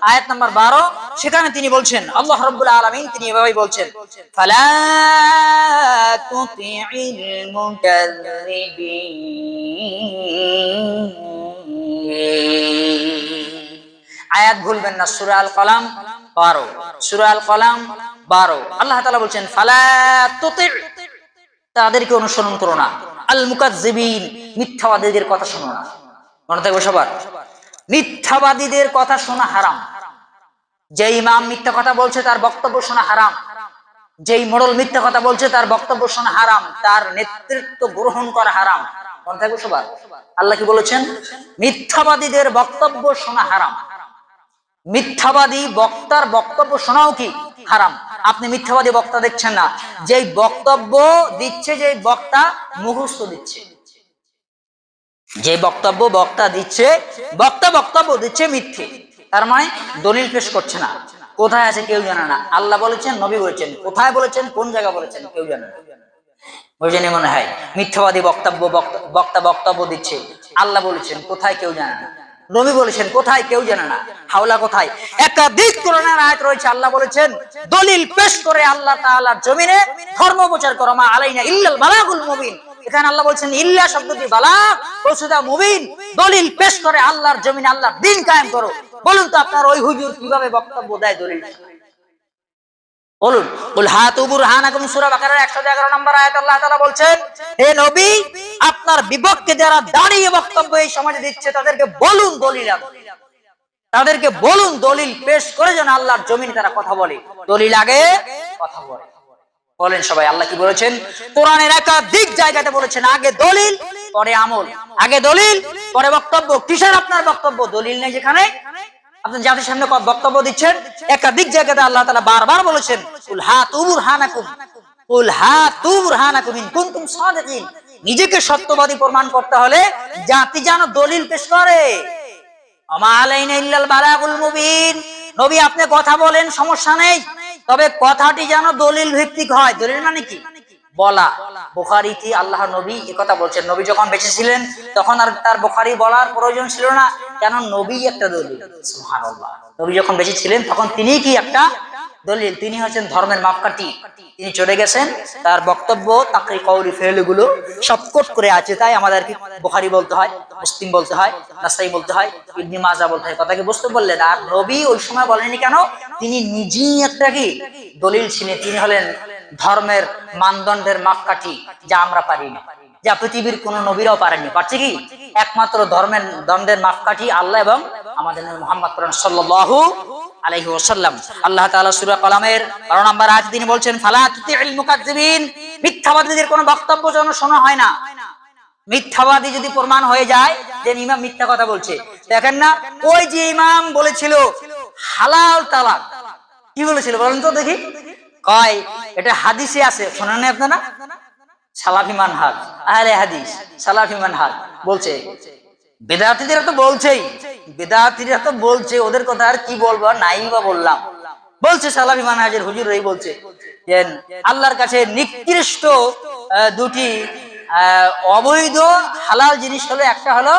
আয়াত সেখানে তিনি বলছেন, আল্লাহ তিনি বলছেন আয়াত ভুলবেন না, সূরা আল কলাম বারো, সূরা আল কলাম বারো। আল্লাহ তাআলা বলছেন, ফালা তাদেরকে অনুসরণ করো না। আল মুকাজ্জিবিন মিথ্যাবাদীদের কথা শোনো না। মনে থাকবে সবার? মিথ্যাবাদীদের কথা শোনা হারাম। যে ইমাম মিথ্যা কথা বলছে, তার বক্তব্য শোনা হারাম। যেই মোড়ল মিথ্যা কথা বলছে, তার বক্তব্য শোনা হারাম। তার নেতৃত্ব গ্রহণ করা হারাম। আল্লাহ কি বলেছেন? মিথ্যাবাদীদের বক্তব্য শোনা হারাম। মিথ্যাবাদী বক্তার বক্তব্য শোনাও কি হারাম? আপনি মিথ্যাবাদী বক্তা দেখছেন না। যেই বক্তব্য দিচ্ছে যে বক্তা মুখস্থ দিচ্ছে। যে বক্তব্য বক্তা দিচ্ছে, বক্তা বক্তব্য দিচ্ছে মিথ্যে। তার মানে দলিল পেশ করছে না। কোথায় আছে কেউ জানে না। আল্লাহ বলেছেন, নবী বলেছেন। কোথায় বলেছেন, কোন জায়গা বলেছেন, কেউ জানে না। বুঝেনি মনে হয়, মিথ্যাবাদী বক্তব্য, বক্তা বক্তব্য দিচ্ছে। আল্লাহ বলেছেন, কোথায় কেউ জানে না। নবী বলেছেন, কোথায় কেউ জানে না। হাওলা কোথায়? একটা একাধিক কোরআনের আয়াত রয়েছে। আল্লাহ বলেছেন, দলিল পেশ করে আল্লাহ তাআলার জমিনে ধর্ম প্রচার করো। মা আলাইনা ইল্লাল বালাগুল মুবিন। এখানে আল্লাহ বলছেন, ইল্লা শব্দটি বালাগ পৌঁছুদা মুবিন। দলিল পেশ করে, আল্লাহর জমিনে আল্লাহর দিন কায়েম করো। বলুন তো আপনার ওই হুজুর কীভাবে বক্তব্য দেয় দলিল? বলুন। বল, হাত উবুর হানাকুম সূরা বাকারার 111 নম্বর আয়াত আল্লাহ তাআলা বলছেন, হে নবী, আপনার বিপক্ষে যারা দাঁড়িয়ে বক্তব্য এই সমাজে দিচ্ছে, তাদেরকে বলুন দলিল তাদেরকে বলুন দলিল পেশ করে যেন আল্লাহর জমিনে তারা কথা বলে। দলিল আগে কথা বলে। বলেন সবাই, আল্লাহ কি বলেছেন? কোরআনের একাধিক জায়গাতে বলেছেন, আগে দলিল, পরে আমল। আগে দলিল, পরে বক্তব্য। কিসের আপনার বক্তব্য? দলিল নেই যেখানে। আপনি জাতির সামনে বক্তব্য দিচ্ছেন। জায়গাতে আল্লাহ তাআলা বারবার বলেছেন নিজেকে সত্যবাদী প্রমাণ করতে হলে জাতি যেন দলিল পেশ করে। নবী, আপনি কথা বলেন, সমস্যা নেই। তবে কথাটি যেন দলিল ভিত্তিক হয়। দলিল মানে কি? বলা। বুখারি কি আল্লাহ নবী এ কথা বলছেন। নবী যখন বেঁচে ছিলেন, তখন আর তার বোখারি বলার প্রয়োজন ছিল না। কেন? নবী একটা দলিল। নবী যখন বেঁচে ছিলেন, তখন তিনি কি একটা দলিল, তিনি হচ্ছেন ধর্মের মাপকাঠি। তিনি চলে গেছেন, তার বক্তব্য তাকরি কৌরি ফেলগুলো সবকট করে আছে, তাই আমাদেরকে বুখারি বলতে হয়, মুসলিম বলতে হয়, নাসাই বলতে হয় মাজা বলতে হয়। কথাকে বুঝতে বললেন, আর নবী ওই সময় বলেনি কেন? তিনি নিজেই একটা কি? দলিল ছিলেন। তিনি হলেন ধর্মের মানদণ্ডের মাপকাঠি, যা আমরা পারি না যা পৃথিবীর কোন নবীরাও পারেননি। পারছে কি? একমাত্র ধর্মের দণ্ডের মাপকাঠি আল্লাহ এবং আমাদের মুহাম্মদ সাল্লাল্লাহু আলাইহি ওয়াসাল্লাম। আল্লাহ তাআলা সূরা কলামের 12 নম্বর আয়াতে তিনি বলছেন, ফালা তুতিল মুকাজ্জিবিন মিথ্যাবাদীদের কোনো বক্তব্য যেন শোনা হয় না। মিথ্যাবাদী যদি প্রমাণ হয়ে যায় যে ইমাম মিথ্যা কথা বলছে। দেখেন না, ওই যে ইমাম বলেছিল, হালাল তালাক। কি বলেছিল বলেন তো দেখি। কয়, এটা হাদিসে আছে, শোনেন আপনারা? সালাফি মানহাজ, আহলে হাদিস, সালাফি মানহাজ বলছে বেদার্থীরা তো বলছেই। বেদার্থীরা তো বলছে, ওদের কথা আর কি বলব নাই বা বললাম। বলছে সালাফি মানহাজের হুজুর এই বলছে যে, আল্লাহর কাছে নিকৃষ্ট দুটি অবৈধ হালাল জিনিস হলো, একটা হলো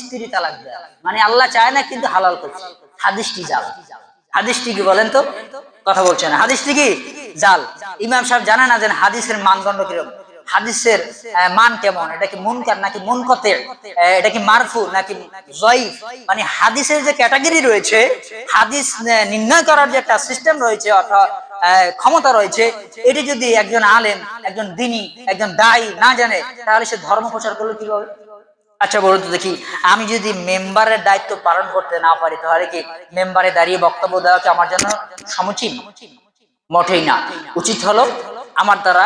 স্ত্রী তালাক দেওয়া মানে আল্লাহ চায় না, কিন্তু হালাল করছে। হাদিসটি জাল। হাদিসটি কি বলেন তো? কথা বলছেন হাদিসটি কি? জাল। ইমাম সাহেব জানে না যে হাদিসের মানদণ্ড কীরকম। হাদিসের মান কেমন? এটা কি মুনকার নাকি মুনকতে? এটা কি মারফু নাকি জয়ীফ মানে হাদিসের যে ক্যাটাগরি রয়েছে, হাদিস নির্ণয় করার যে একটা সিস্টেম রয়েছে, অর্থাৎ ক্ষমতা রয়েছে, এটি যদি একজন আলেম, একজন দিনী, একজন দায়ী না জানে, তাহলে সে ধর্ম প্রচার করল কীভাবে? আচ্ছা বলুন তো দেখি, আমি যদি মেম্বারের দায়িত্ব পালন করতে না পারি, তাহলে কি মেম্বারে দাঁড়িয়ে বক্তব্য দেওয়া কি আমার জন্য সমুচীন? মোটেই না। উচিত হলো আমার দ্বারা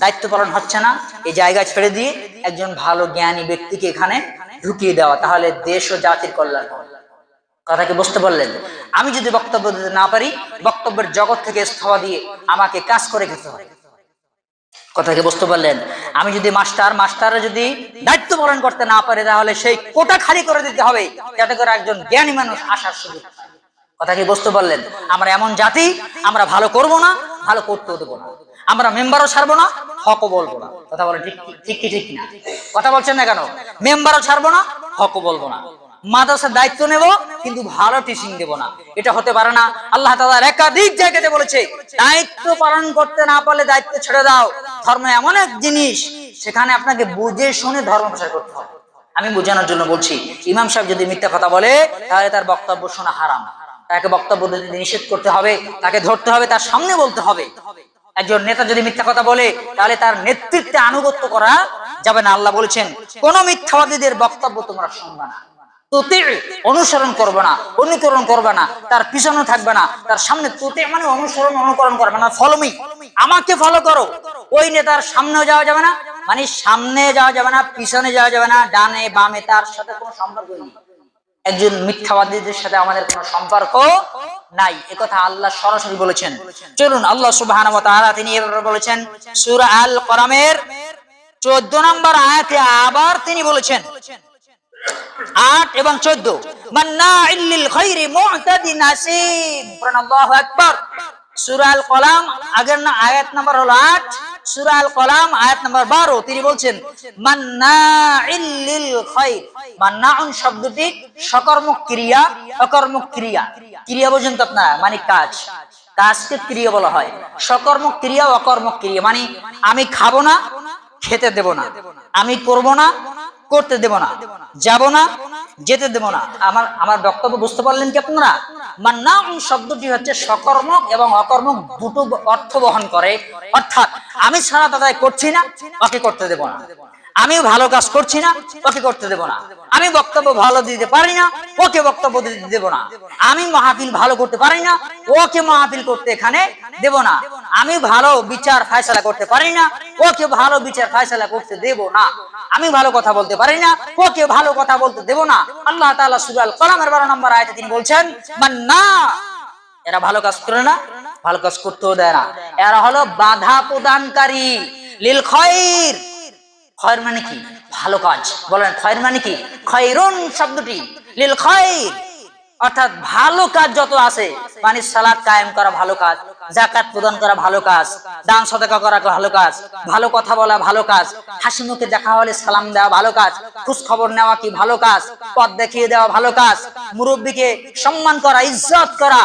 দায়িত্ব পালন হচ্ছে না। এই জায়গা ছেড়ে দিয়ে একজন ভালো জ্ঞানী ব্যক্তিকে এখানে ঢুকিয়ে দেওয়া, তাহলে দেশ ও জাতির কল্যাণ কথাকে বুঝতে পারলেন? আমি যদি বক্তব্য দিতে না পারি, বক্তব্যের জগৎ থেকে ইস্তফা দিয়ে আমাকে কাজ করে খেতে হবে। কথাকে বুঝতে পারলেন? আমি যদি মাস্টার মাস্টারে যদি দায়িত্ব পালন করতে না পারে, তাহলে সেই কোটা খালি করে দিতে হবে। যাতে করে একজন জ্ঞানী মানুষ আসার সুযোগ। কথা কি বুঝতে পারলেন? আমরা এমন জাতি, আমরা ভালো করব না, ভালো করতেও দেবো না। আমরা মেম্বারও ছাড়বো না, হকও বলব না। কথা বলে ঠিক ঠিক কি ঠিক না কথা বলছেন না কেন? মেম্বারও ছাড়বো না, হকও বলব না। মাদ্রাসার দায়িত্ব নেব, কিন্তু ভালো টিচিং দেব না। এটা হতে পারে না। আল্লাহ তাআলা একাধিক জায়গাতে বলেছে, দায়িত্ব পালন করতে না পারলে দায়িত্ব ছেড়ে দাও। ধর্ম এমন এক জিনিস, সেখানে আপনাকে বুঝে শুনে ধর্ম প্রচার করতে হবে। আমি বোঝানোর জন্য বলছি, ইমাম সাহেব যদি মিথ্যা কথা বলে, তাহলে তার বক্তব্য শোনা হারাম। তাকে বক্তব্য নিষেধ করতে হবে, তাকে ধরতে হবে, তার সামনে বলতে হবে। একজন নেতা যদি মিথ্যা কথা বলে, তাহলে তার নেতৃত্বে আনুগত্য করা যাবে না। আল্লাহ বলেছেন, কোন মিথ্যাবাদীদের বক্তব্য তোমরা শুনবে না। অনুসরণ করবে না, অনুকরণ করবে না, তার পিছনে থাকবে না, তার সামনে তোতে মানে অনুসরণ, অনুকরণ করবে না। ফলোমি আমাকে ফলো করো। ওই নেতার সামনেও যাওয়া যাবে না মানে সামনে যাওয়া যাবে না, পিছনে যাওয়া যাবে না, ডানে বামে তার সাথে কোনো সম্পর্ক নেই। একজন মিথ্যাবাদীদের সাথে আমাদের কোনো সম্পর্ক নাই। একথা আল্লাহ সরাসরি বলেছেন। চলুন, আল্লাহ তাআলা তিনি এভাবে বলেছেন, সূরা আল করামের 14 নম্বর আয়াতে আবার তিনি বলেছেন, আট এবং চোদ্দ আগের না আয়াত নাম্বার হলো আট। সূরা আল কলাম আয়াত নাম্বার বারো, তিনি বলছেন মান্নাউন শব্দটি সকর্মক ক্রিয়া, অকর্মক ক্রিয়া। ক্রিয়া বোঝেন তো আপনারা মানে কাজ। কাজকে ক্রিয়া বলা হয়। সকর্মক ক্রিয়া, অকর্মক ক্রিয়া। মানে আমি খাব না, খেতে দেব না। আমি করব না, করতে দেব না। যাব না যেতে দেব না। আমার আমার বক্তব্য বুঝতে পারলেন কি আপনারা? মান্নাউন শব্দটি হচ্ছে সকর্মক এবং অকর্মক দুটো অর্থ বহন করে। অর্থাৎ, আমি সারা দাদাই করছি না ওকে করতে দেব না। আমি ভালো কাজ করছি না, ওকে করতে দেব না। আমি বক্তব্য ভালো দিতে পারি না, ওকে বক্তব্য দিতে দেব না। আমি মাহফিল ভালো করতে পারি না, ওকে মাহফিল করতে এখানে দেব না। আমি ভালো বিচার ফায়সালা করতে পারি না, ওকে ভালো বিচার ফায়সালা করতে দেব না। আমি ভালো কথা বলতে পারি না, ওকে ভালো কথা বলতে দেব না। আল্লাহ তাআলা সূরা আল কলামের 12 নম্বর আয়াতে তিনি বলছেন মান্না এরা ভালো কাজ করে না, ভালো কাজ করতেও দেয় না। এরা হলো বাধা প্রদানকারী, লিল খৈর খয়ের মানে কি ভালো কাজ বলেন খয়ের মানে কি খয়রুন শব্দটি লিল খৈর অর্থাৎ ভালো কাজ যত আছে মানে সালাদ কায়েম করা ভালো কাজ জাকাত প্রদান করা ভালো কাজ দান সদাকা করা ভালো কাজ ভালো কথা বলা ভালো কাজ হাসি মুখে দেখা হলে সালাম দেওয়া ভালো কাজ খোঁজ খবর নেওয়া কি ভালো কাজ পথ দেখিয়ে দেওয়া ভালো কাজ মুরব্বীকে সম্মান করা ইজ্জত করা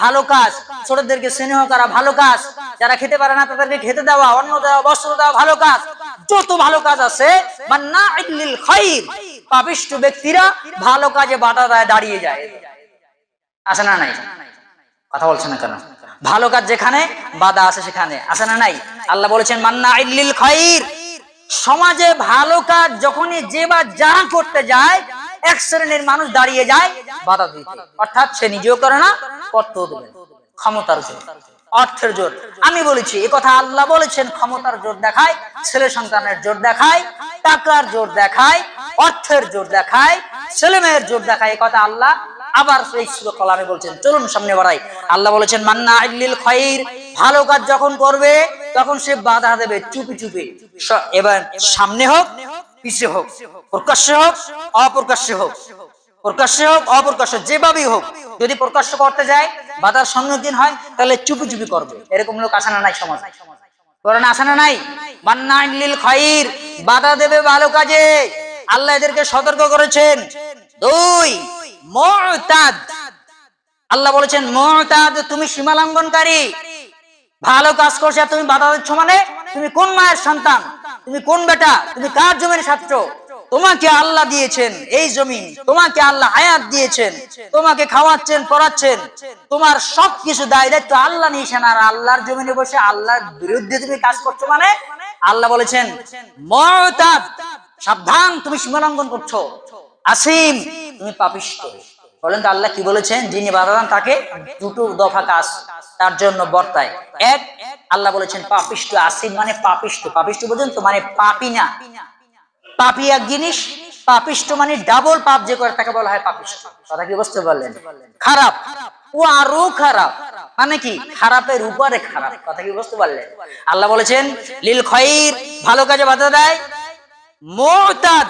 ভালো কাজ ছোটদেরকে স্নেহ করা ভালো কাজ যারা খেতে পারে না তাদেরকে খেতে দেওয়া অন্ন দেওয়া বস্ত্র দেওয়া ভালো কাজ যত ভালো কাজ আছে। পাপিষ্ঠ ব্যক্তিরা ভালো কাজে বাধা দেয়, দাঁড়িয়ে যায়। আছে না নাই? কথা বলছে না কেন? ভালো কাজ যেখানে, বাধা আছে সেখানে। আছে না নাই? আল্লাহ বলেছেন মান্না ইল্লিল খাইর সমাজে ভালো কাজ যখনই যে বা যা করতে যায়, এক শ্রেণির মানুষ দাঁড়িয়ে যায়, বাধা দিতে। অর্থাৎ সে নিজেও করে না, করতেও দেবে ক্ষমতার জোর অর্থের জোর। আমি বলেছি, এ কথা আল্লাহ বলেছেন, ক্ষমতার জোর দেখায়, ছেলে সন্তানের জোর দেখায়, টাকার জোর দেখায়, অর্থের জোর দেখায়, ছেলে মেয়ের জোর দেখায়, এ কথা আল্লাহ আবার সেই সুরো কলামে বলছেন। চলুন সামনে বাড়াই। আল্লাহ বলেছেন, মান্না ইল্লিল খাইর, ভালো কাজ যখন করবে, তখন সে বাধা দেবে, চুপি চুপি। এবার সামনে হোক, পিছে হোক, প্রকাশ্যে হোক, অপ্রকাশ্যে হোক, প্রকাশ্যে হোক, অপ্রকাশ্য যেভাবেই হোক যদি প্রকাশ্য করতে যায়, বাধার সম্মুখীন হয়, তাহলে চুপি চুপি করবে। এরকম লোক আসে না নাই সমাজ। করেন আসে না নাই খাইর, বাধা দেবে ভালো কাজে। আল্লাহ এদেরকে সতর্ক করেছেন। দুই, মুতাদ। আল্লাহ বলেছেন, মুতাদ, তুমি সীমা লঙ্ঘনকারী। ভালো কাজ করছে তুমি বাধা দিচ্ছ মানে তুমি কোন মায়ের সন্তান? তুমি কোন বেটা? তুমি কার জমির ছাত্র? তোমাকে আল্লাহ দিয়েছেন এই জমি তোমাকে আল্লাহ হায়াত দিয়েছেন, তোমাকে খাওয়াচ্ছেন, পড়াচ্ছেন। তোমার সব কিছু দায় দায়িত্ব আল্লাহ নিয়েছেন, আর আল্লাহর জমিনে বসে আল্লাহর বিরুদ্ধে তুমি কাজ করছ মানে আল্লাহ বলেছেন সাবধান, তুমি সীমালঙ্ঘন করছ। আসিম, তুমি পাপিষ্ট। বলেন তো আল্লাহ কি বলেছেন? যিনি বাধা তাকে দুটো দফা কাজ, তার জন্য বর্তায়। এক, আল্লাহ বলেছেন পাপিষ্ট, আসিম মানে পাপিষ্ট। পাপিষ্ট বোঝেন তো মানে পাপি না। পাপি এক জিনিস পাপিষ্ট মানে ডাবল পাপ যে করে তাকে বলা হয় পাপিষ্ট কথা কি বুঝতে পারলেন? খারাপ। ও আরও খারাপ। মানে কি? খারাপের উপরে খারাপ। কথা কি বুঝতে পারলেন? আল্লাহ বলেছেন, লিল খৈর ভালো কাজে বাধা দেয়। মোতাদ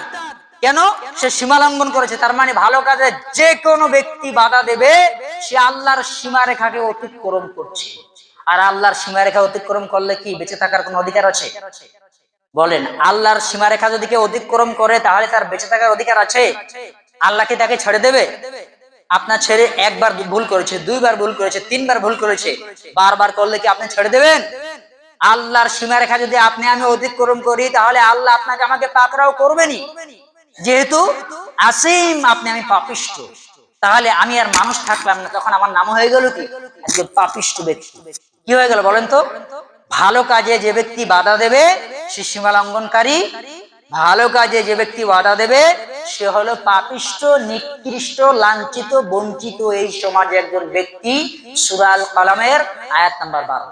কেন? সে সীমা লঙ্ঘন করেছে। তার মানে ভালো কাজে যে কোনো ব্যক্তি বাধা দেবে, সে আল্লাহর সীমারেখাকে অতিক্রম করছে। আর আল্লাহর সীমারেখা অতিক্রম করলে কি বেঁচে থাকার কোনো অধিকার আছে? বলেন, আল্লাহর সীমারেখা যদি কেউ অতিক্রম করে, তাহলে তার বেঁচে থাকার অধিকার আছে? আল্লাহ কি তাকে ছেড়ে দেবে? আপনার ছেড়ে একবার ভুল করেছে, দুইবার ভুল করেছে, তিনবার ভুল করেছে, বারবার করলে কি আপনি ছেড়ে দেবেন? আল্লাহর সীমারেখা যদি আপনি আমি অতিক্রম করি, তাহলে আল্লাহ আপনাকে আমাকে পাকড়াও করবেনি যেহেতু আসিম আপনি আমি পাপিষ্ট, তাহলে আমি আর মানুষ থাকলাম না, তখন আমার নাম হয়ে গেল কি? পাপিষ্ট ব্যক্তি। কি হয়ে গেল বলেন তো? ভালো কাজে যে ব্যক্তি বাধা দেবে সীমা লঙ্ঘনকারী ভালো কাজে যে ব্যক্তি বাধা দেবে, সে হলো পাপিষ্ট নিকৃষ্ট, লাঞ্ছিত, বঞ্চিত এই সমাজে একজন ব্যক্তি সুরাল কালামের আয়াত নাম্বার বারো।